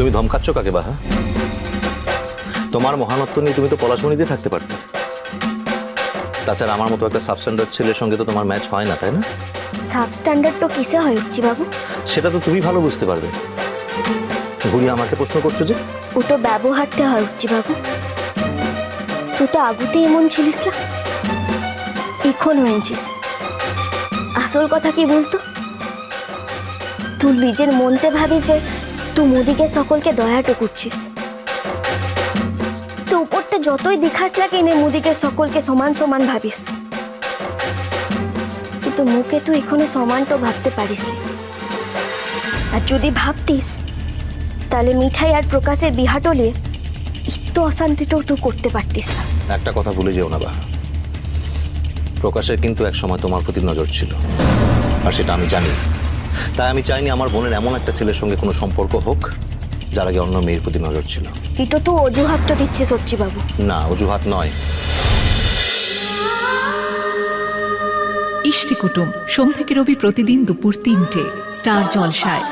তুমি ধমকাচ্ছ কাকে বাহা তোমার মহানত্ব নিয়ে তুমি তো পলাশমণিতে থাকতে পারতে। তাছাড়া আমার মতো একটা সাবস্ট্যান্ডার্ড ছেলের সঙ্গে তো তোমার ম্যাচ হয় না তাই না? সাবস্ট্যান্ডার্ড তো কিসে হয় উচ্চি বাবু? সেটা তো তুমি ভালো বুঝতে পারবে। ঘুরিয়ে আমাকে প্রশ্ন করছ যে? ওটো ব্যবহারতে হয় উচ্চি বাবু। তুই তো আগুতে এমন ছিলিস না। এখন হয়েছিস। আসল কথা কি বলতো? তুই নিজের মনতে ভাবিস যে তুই মোদিকে সকলকে দয়াটো করছিস। তো উপরতে যতই দেখাস না কেনে মোদিকে সকলকে সমান সমান ভাবিস। কিন্তু মুখে তুই এখনও সমানটো ভাবতে পারিস আর যদি ভাবতিস, তাহলে মিঠাই আর প্রকাশের বিহাটলে একটু অশান্তিটাও তুই করতে পারতিস না। একটা কথা ভুলে যেও না বাহা। প্রকাশের কিন্তু এক সময় তোমার প্রতি নজর ছিল। আর সেটা আমি জানি। তাই আমি চাইনি আমার বোনের এমন একটা ছেলের সঙ্গে কোনো সম্পর্ক হোক যার আগে অন্য মেয়ের প্রতি নজর ছিল। এটা তো অজুহাতটা দিচ্ছে সচ্চি বাবু না অজুহাত নয়। ইষ্টি কুটুম সোম থেকে রবি প্রতিদিন দুপুর তিনটে স্টার জলসায়।